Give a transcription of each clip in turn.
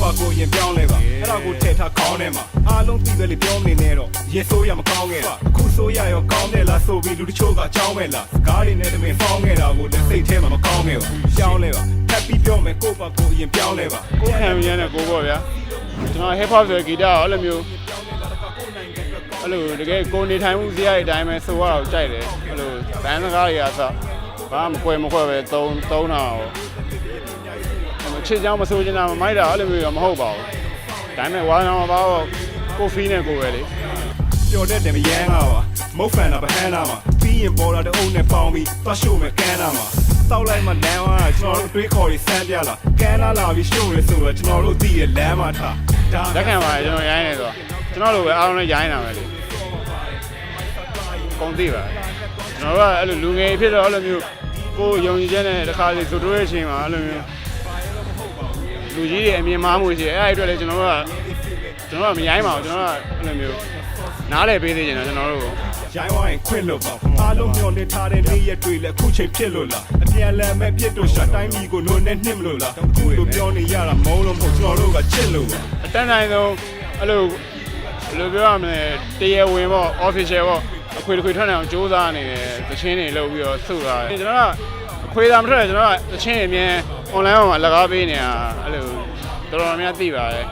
ပါကိုရင်ပြောင်းလဲပါအဲ့ဒါကိုထည့်ထားခေါင်းထဲမှာအားလုံးသိပဲလေပြောမနေနဲ့တော့ရေဆိုးရမကောင်းခဲ့ပါအခုဆိုးရရောကောင်းတယ်လားဆိုပြီးလူတချို့ကကြောင်းမဲ့လားစကားတွေနဲ့တမင်ဖောင်းခဲ့တာကိုလည်းစိတ်ထဲမှာမကောင်းခဲ့ပါရှောင်းလဲပါထပ်ပြီးပြောမယ်ကိုပါကိုရင်ပြောင်းလဲပါကိုခံရတဲ့ကိုပေါ့ဗျာကျွန်တော် hip hop ဆိုဂီတကအဲ့လိုမျိုးအဲ့လိုတကယ်ကိုနေထိုင်မှုစရာအတိုင်းပဲဆိုရတော့ကြိုက်တယ်အဲ့လိုဘန်းစကားတွေကစဘာမှမကွယ်မခွဲပဲသုံးသုံးတာတော့ ချစ်ချောင်းမဆိုးချင်တာမမိုက်တာအဲ့လိုမျိုးတော့မဟုတ်ပါဘူးဒါပေမဲ့ဝါနာမှာပါတော့ကိုဖီနဲ့ကိုပဲလေပျော်တဲ့တယ်မယမ်းတာပါမုတ်ဖန်တာဗဟန်းတာမှာပြီးရင်ပေါ်လာတဲ့အုံနဲ့ပေါင်းပြီးသွားရှို့မယ်ကန်းတာမှာတောက်လိုက်မှလမ်းဝါကျွန်တော်တို့တွေးခေါ်ပြီးစမ်းပြလာကန်းလာလာပြီးရှို့ရဆိုတော့ကျွန်တော်တို့သိရလမ်းမှာထားဒါလက်ခံပါတယ်ကျွန်တော်ရိုင်းနေဆိုတော့ကျွန်တော်လိုပဲအားလုံးလည်းရိုင်းတာပဲလေကုန်သိပါကျွန်တော်တို့ကအဲ့လိုလူငယ်ဖြစ်တော့အဲ့လိုမျိုးကိုယ်ယုံကြည်ချက်နဲ့တစ်ခါစီဆိုတိုးရဲ့အချိန်မှာအဲ့လိုမျိုး လူကြီးတွေအမြင်မှားမှုရှိတယ်အဲ့အဲ့အတွက်လည်းကျွန်တော်တို့ကကျွန်တော်တို့ကမရိုင်းပါဘူးကျွန်တော်တို့ကအဲ့လိုမျိုးနားလည်ပေးသေးတယ်ကျွန်တော်တို့ကိုရိုင်းဝိုင်းခွင့်လို့ပါအားလုံးမျောလင့်ထားတဲ့နေ့ရက်တွေလည်းအခုချိန်ဖြစ်လို့လားအပြန်လမ်းမဲ့ပြစ်တို့ရှာတိုင်းမီကိုနိုးနဲ့နှင့်မလို့လားအခုလိုပြောနေရတာမုန်းလို့မဟုတ်ကျွန်တော်တို့ကချစ်လို့ပါအတန်းတိုင်းဆုံးအဲ့လိုဘယ်လိုပြောရမလဲတရားဝင်ပေါ့ official ပေါ့အခွေတစ်ခွေထွက်နေအောင်စူးစမ်းနေတယ်သချင်းတွေလုပ်ပြီးတော့စုတာတယ်ကျွန်တော်ကအ ခွေသာမထွက်တယ်ကျွန်တော်ကသချင်းတွေအမြင် online ပေါ်မှာလကားပေးနေတာအဲ့လိုတော်တော်များများသိပါတယ်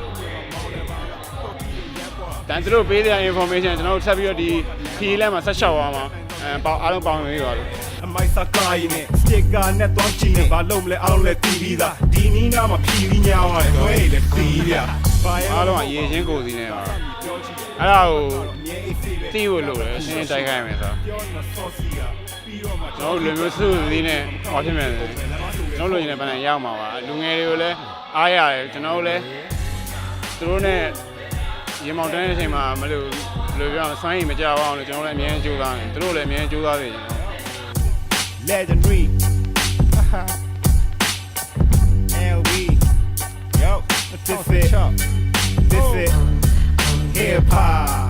တန်သူတို့ပေးတဲ့ information ကျွန်တော်တို့ဆက်ပြီးတော့ဒီ fee လဲမှာဆက်လျှောက်သွားမှာအဲပေါအားလုံးပေါင်းနေပါလို့အမိုက်စကားရင်းနဲ့စတစ်ကာနဲ့သွားကြည့်နေဘာလို့မလဲအားလုံးလည်းတီးပြီးသားဒီနီးနားမှာဖြီးပြီးညားသွားတယ်ဘယ်လေတီးပြဘာရအားလုံးကရေချင်းကိုယ်စီနဲ့ပါအဲ့ဒါကိုသိဖို့လိုတယ်ရှင်းတိုက်ခိုင်းမယ်ဆိုတော့ပြောနေဆော့စီ ကပြီးတော့မှကျွန်တော်တို့လူမျိုးစုလေးနဲ့ဟောဖြစ်မယ်လေကျွန်တော်တို့လူရင်လည်းပန်းရောက်မှာပါလူငယ်တွေကိုလည်းအားရတယ်ကျွန်တော်တို့လည်းသူတို့နဲ့ရေမောင်တန်းတဲ့အချိန်မှာမလို့ဘယ်လိုပြောရမလဲစွမ်းရည်မကြပါအောင်လို့ကျွန်တော်တို့လည်းအမြဲကြိုးစားနေသူတို့လည်းအမြဲကြိုးစားနေတယ် legendary LB yo this is this is hip hop